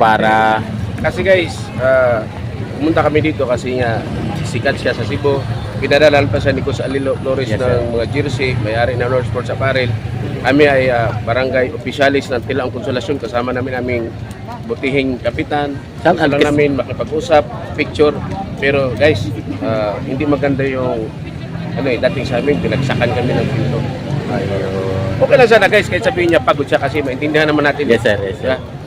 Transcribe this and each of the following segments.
para Kasi guys, ah, pumunta kami dito kasi nga sikat siya sa Cebu. Pinadalan pa siya ni Kus Alilo Flores Yes, ng mga jersey, may-ari ng North Sports Apparel. Kami ay ah, barangay officialis ng Tilaong Konsolasyon kasama namin aming butihing kapitan. Gusto lang namin makipag-usap, picture. Pero guys, ah, hindi maganda yung ano eh, dating sa amin, pinagsakan kami ng pinto. Okay lang sana guys, kahit sabihin niya pagod siya kasi maintindihan naman natin. Yes sir, yes sir. Yeah.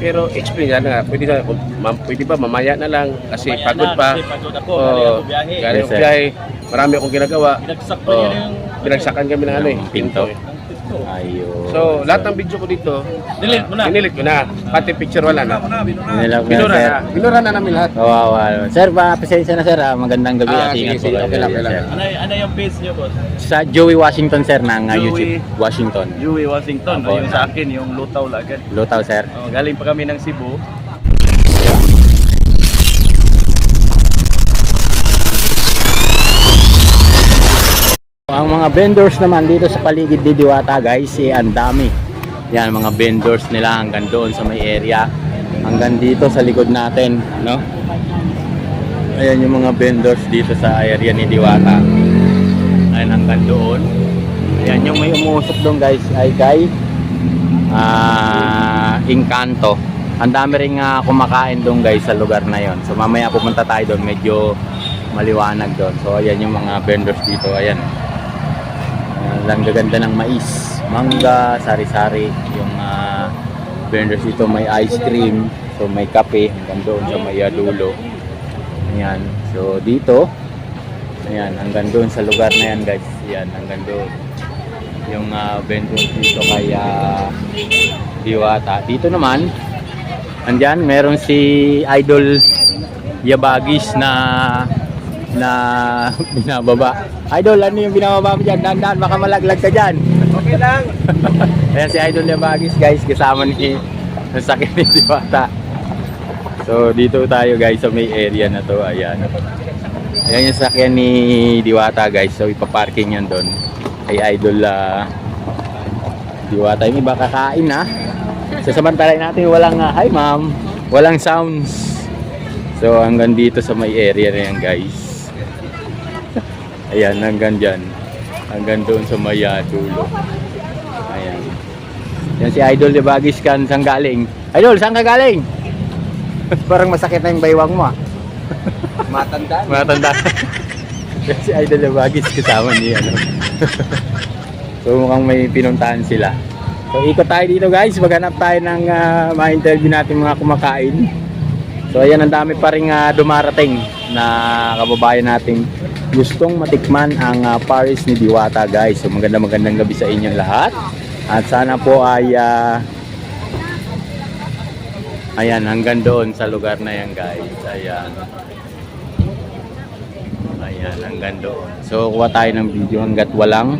Pero explain niya na, pwede, na, ma, pwede ba mamaya na lang kasi Mamaya pagod na, pa. kasi pagod ako, Oo, galing ako biyahe. galing Yes, biyahe. Marami akong ginagawa. Oo, yun yung... pinagsakan kami ng ano eh, Ng pinto. pinto. eh. Ayun. So, lahat ng video ko dito, Delete mo na. Dinilit ko na. Pati picture wala na. Nilag na, Binura sir. na. Binura na namin lahat. Kawawa. Sir, pa, pasensya na sir ha. Magandang gabi Ah, at ingat sige, sige. po kayo. Okay lang, okay lang. Ano, ano yung page niyo, boss? Sa Joey Washington sir ng uh, Joey. YouTube. Washington. Yui Washington. Opo. Yung sa akin, yung Lutaw Lagan. Lutaw sir. Oh, galing pa kami ng Cebu. Ang mga vendors naman dito sa paligid ni Diwata guys, eh, ang dami. Yan, mga vendors nila hanggang doon sa may area. Hanggang dito sa likod natin, no? Ayan yung mga vendors dito sa area ni Diwata. Ayan, hanggang doon. Ayan, yung may umuusok doon guys ay kay ah Encanto. Ang dami rin nga kumakain doon guys sa lugar na yon. So mamaya pupunta tayo doon, medyo maliwanag doon. So ayan yung mga vendors dito, ayan. Lang gaganda ng mais, mangga, sari-sari. Yung ah, vendors dito may ice cream, so may kape hanggang doon sa may dulo. Ayan. So dito, ayan, hanggang doon sa lugar na yan guys. Ayan, hanggang doon. Yung ah, vendors dito kay ah, Diwata. Dito naman, andyan, meron si Idol Yabagis na na binababa. Idol, ano yung binababa mo dyan? Dandan, baka malaglag ka dyan. Okay lang. Ayan si Idol Yabagis guys, kasama ni ng sakit ni Diwata. So dito tayo guys sa may area na to, ayan. Ayan yung sakyan ni Diwata guys, so ipaparking yan doon. Kay Idol ah, Diwata, yung iba kakain na. So samantalahin natin walang, ah, hi ma'am, walang sounds. So hanggang dito sa may area na yan guys. Ayan, hanggang dyan. Hanggang doon sa may ah, dulo. Ayan. Yan si Idol de Bagis kan saan galing? Idol, saan ka galing? Parang masakit na yung baywang mo ah. Matanda. Matanda. Yan si Idol de Bagis kasama ni ano. so mukhang may pinuntahan sila. So ikot tayo dito guys, maghanap tayo ng ah, ma-interview natin mga kumakain. So ayan, ang dami pa rin ah, dumarating na kababayan nating gustong matikman ang ah, Paris ni Diwata guys. So maganda magandang gabi sa inyong lahat. At sana po ay ah, ayan hanggang doon sa lugar na yan guys. Ayan. Ayan hanggang doon. So kuha tayo ng video hanggat walang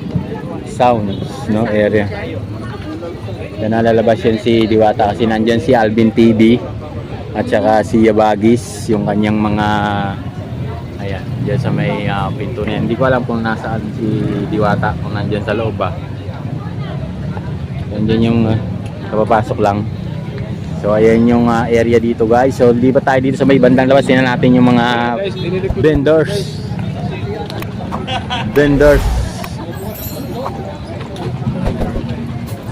sounds no area. Yan nalalabas yan si Diwata kasi nandyan si Alvin TV at saka si Yabagis yung kanyang mga dyan sa may ah, pinto na yan. Hindi ko alam kung nasaan si Diwata kung nandyan sa loob ba. Yan dyan yung uh, lang. So ayan yung ah, area dito guys. So lipat tayo dito sa may bandang labas. Tingnan natin yung mga vendors. Vendors.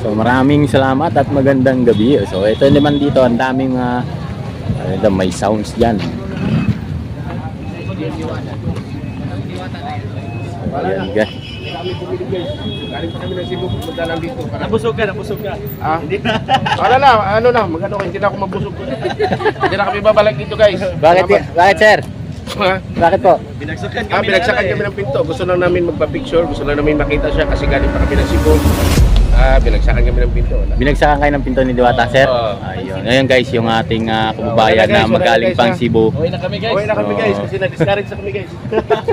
So maraming salamat at magandang gabi. So ito naman dito ang daming uh, may sounds diyan. Dito. Para Nabusog ka, nabusog ka. Ah, hindi na. Wala na, ano na, magano hindi na ako mabusog. hindi na kami babalik dito guys. Bakit bakit sir? Ha? Bakit po? Binagsakan kami Ah, binagsakan na, kami ng pinto. Gusto lang namin magpa-picture. Gusto lang namin makita siya kasi galing pa kami ng Cebu. Ah, binagsakan kami ng pinto. Wala. Binagsakan kayo ng pinto ni Diwata, sir? Oo. Ayun. Ayun guys, yung ating ah, kababayan na Wala, magaling pang ha? Cebu. Okay na kami guys. Okay na kami guys Oo. kasi na-discourage na kami guys.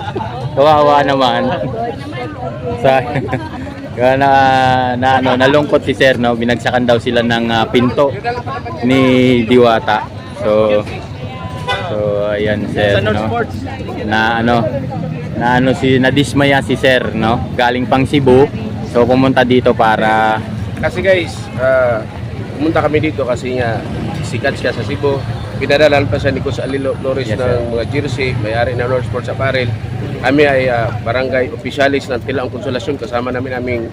Kawawa naman. Sa Kaya na, na ano, nalungkot si Sir no, binagsakan daw sila ng ah, pinto ni Diwata. So So ayan Sir no. Na ano na ano si nadismaya si Sir no, galing pang Cebu. So pumunta dito para Kasi guys, ah, pumunta kami dito kasi nga sikat siya sa Cebu. Pinadalan pa siya ni Kus Alilo Flores Yes, ng mga jersey, may-ari ng North Sports Apparel. Kami ay ah, barangay officialis ng Tilaong Konsolasyon kasama namin aming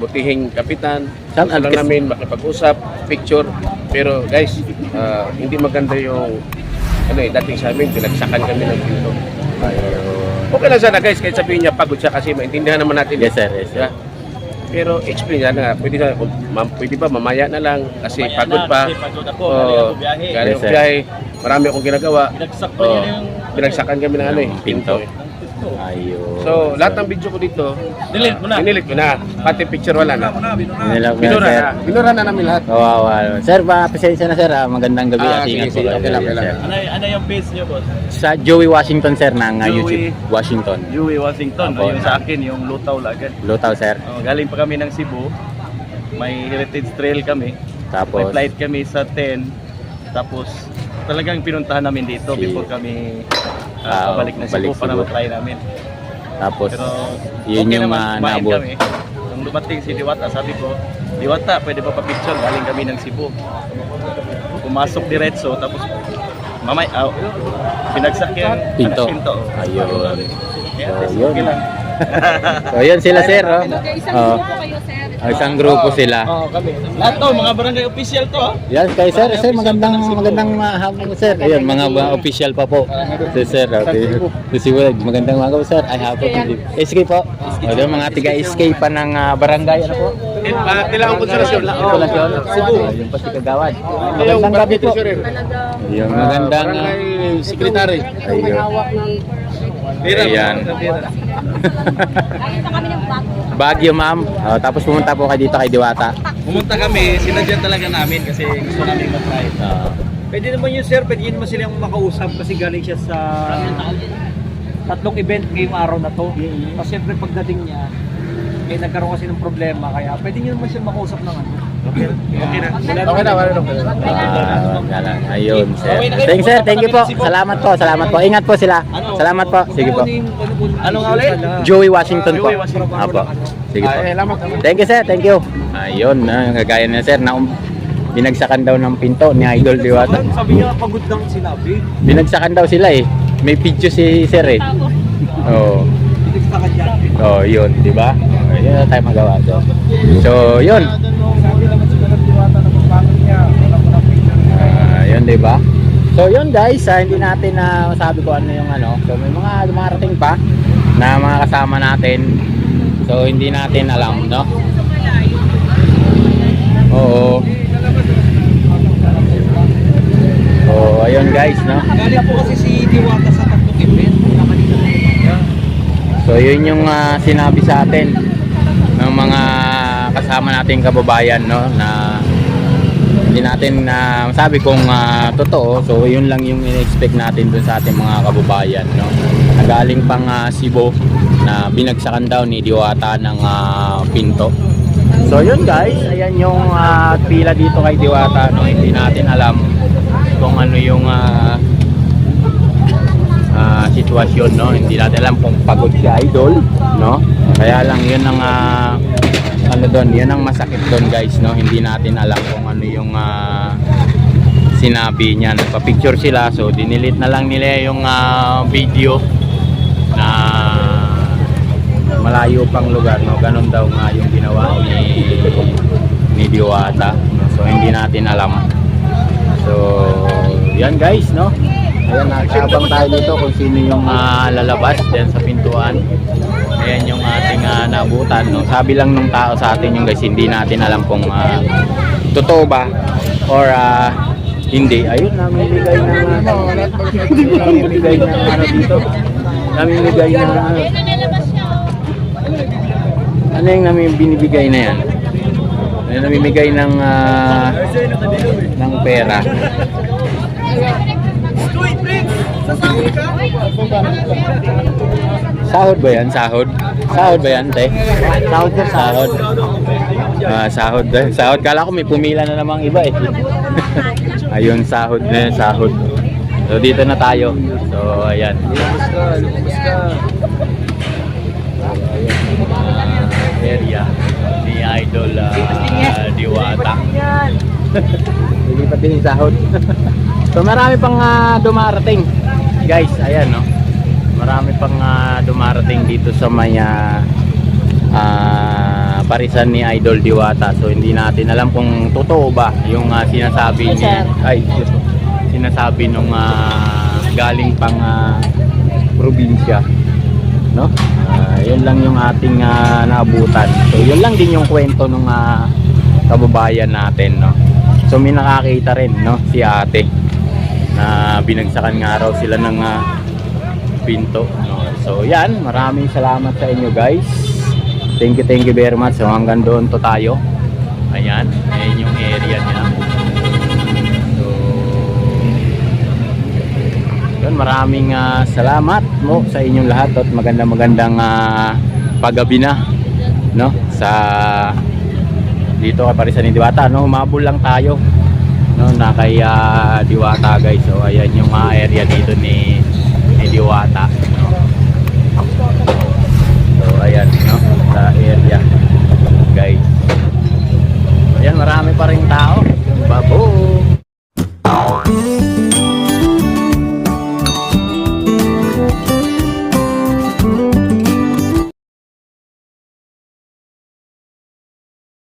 butihing kapitan. Saan- Gusto lang namin makipag-usap, picture. Pero guys, ah, hindi maganda yung ano eh, dating sa amin, pinagsakan kami ng pinto. Okay lang sana guys, kahit sabihin niya pagod siya kasi maintindihan naman natin. Yes sir, yes sir. Yeah. Pero explain na, pwede, na, ma- pwede ba mamaya na lang kasi Mamaya pagod na, pa. kasi pagod ako, Oo, galing ako biyahe. galing Yes, ako sir. biyahe. Marami akong ginagawa. Pinagsak pa Oo, niya yung... pinagsakan kami ng ano eh, Ng pinto. eh. Ayun. So, lahat ng video ko dito, Delete mo na. Dinilit ko na. Pati picture wala na. Nilak na, Binura na. Binura na namin lahat. Kawawa. Sir, ba, pasensya na sir. ah. Magandang gabi. Ah, at sige, ingat po sige. kayo. Okay lang, okay lang. Ano, ano yung page niyo, boss? Sa Joey Washington sir ng ah, Joey. YouTube. Washington. Joey Washington. Opo. Yung sa akin, yung Lutaw Lagan. Lutaw sir. Oh, galing pa kami ng Cebu. May heritage trail kami. May Tapos, flight kami sa 10. Tapos, talagang pinuntahan namin dito Si- before kami Ah, uh, balik balik Cebu para Cebu. mag-try namin. tapos, Pero yun okay yung naman, ah, kumain nabot. kami. Nung dumating si Diwata, sabi ko, Diwata, pwede ba pa-picture? Galing kami ng Cebu. Pumasok diretso, tapos mamay, ah, pinagsak yung Pinto. pinto. Ayun. Yeah, So, okay lang. So, yun sila sir. Oh. Isang Oh. kayo, sir. Ah, isang grupo sila. Oo, kami. Lahat to, mga barangay official to. ah. Yan kay sir, sir magandang magandang uh, hapon sir. Ayun, mga ba- official pa po. Si sir, okay. Si Wag, magandang umaga po sir. Ay hapon po. SK po. O, yung mga tiga SK pa ng ah, barangay ano po? Tilang konsolasyon. Konsolasyon. Cebu. Yung pa si Kagawad. Magandang gabi po. Yung magandang ah, secretary. ayun. Ayan. Galing pa kami ng bago. Baguio ma'am. Oh, tapos pumunta po kayo dito kay Diwata. Pumunta kami, sinadyan talaga namin kasi gusto namin mag-try. Ah, Pwede naman yun sir, pwede naman silang makausap kasi galing siya sa tatlong event ngayong araw na to. Kasi syempre pagdating niya, eh nagkaroon kasi ng problema kaya pwede niyo naman siya makausap ng ano. Okay na. Okay na, wala na. Ah, wala. Ayun, sir. Thank sir, thank you po. Salamat po, salamat po. Ingat po sila. Salamat po. Sige po. Ano ano, Ano nga ulit? Joey Washington po. Apo. Sige po. Thank you sir, thank you. Ayun, na kagaya na sir na um, binagsakan daw ng pinto ni Idol Diwata. Sabi niya pagod lang sinabi. Binagsakan daw sila eh. May video si sir eh. Oo. Pinagsta dyan. Oh, yun, di ba? Ayun na tayo magawa doon. So, yun. Ah, yun, di ba? So, yun guys, ah, hindi natin na masabi ko ano yung ano. So, may mga dumarating pa na mga kasama natin. So, hindi natin alam, no? Oo. So, ayun guys, no? Galing po kasi si Diwata sa tatlong event. Wala kanina na yun. So yun yung ah, sinabi sa atin ng mga kasama nating kababayan no na hindi natin na masabi kung ah, totoo. So yun lang yung in-expect natin dun sa ating mga kababayan no. Nagaling pang ah, Cebu na binagsakan daw ni Diwata ng ah, pinto. So yun guys, ayan yung ah, pila dito kay Diwata no. Hindi natin alam kung ano yung ah, sitwasyon no? Hindi natin alam kung pagod si idol no? Kaya lang yun ang ah, ano doon yun ang masakit doon guys no? Hindi natin alam kung ano yung ah, sinabi niya. Nagpa-picture sila so dinilit na lang nila yung ah, video na malayo pang lugar no? Ganun daw nga yung ginawa ni ni Diwata. So hindi natin alam. So yan guys no Ayan, nakaabang tayo dito kung sino yung ah, lalabas din sa pintuan. Ayan yung ating ah, nabutan. No? Sabi lang nung tao sa atin yung guys, hindi natin alam kung ah, totoo ba or ah, hindi. Ayun, namimigay ng ano, namimigay ng ano dito. Namimigay ng ano. Ano yung namin binibigay na yan? Ayun, namimigay ng ah, ng pera. Sahod ba yan? Sahod? Sahod ba yan, te? Sahod ko, sahod. Ah, sahod. eh. Sahod. Kala ko may pumila na namang iba eh. Ayun, sahod na yan, sahod. So, dito na tayo. So, ayan. Ah, area ni Idol ah, Diwata. lilipat din yung sahod. So marami pang ah, dumarating. Guys, ayan no. Marami pang ah, dumarating dito sa may ah, ah, parisan ni Idol Diwata. So hindi natin alam kung totoo ba yung ah, sinasabi niya. Ay, sinasabi nung ah, galing pang ah, probinsya. No? Ah, yun lang yung ating ah, naabutan. So yun lang din yung kwento nung ah, kababayan natin, no. So may nakakita rin, no, si Ate na binagsakan nga raw sila ng ah, pinto, no. So yan, maraming salamat sa inyo, guys. Thank you, thank you very much. So hanggang doon to tayo. Ayan, ayan yung area niya. So yun, maraming ah, salamat mo sa inyong lahat at magandang magandang ah, paggabi na no sa dito kay Parisan ni Diwata no humabol lang tayo na kay ah, Diwata guys. So ayan yung ah, area dito ni ni Diwata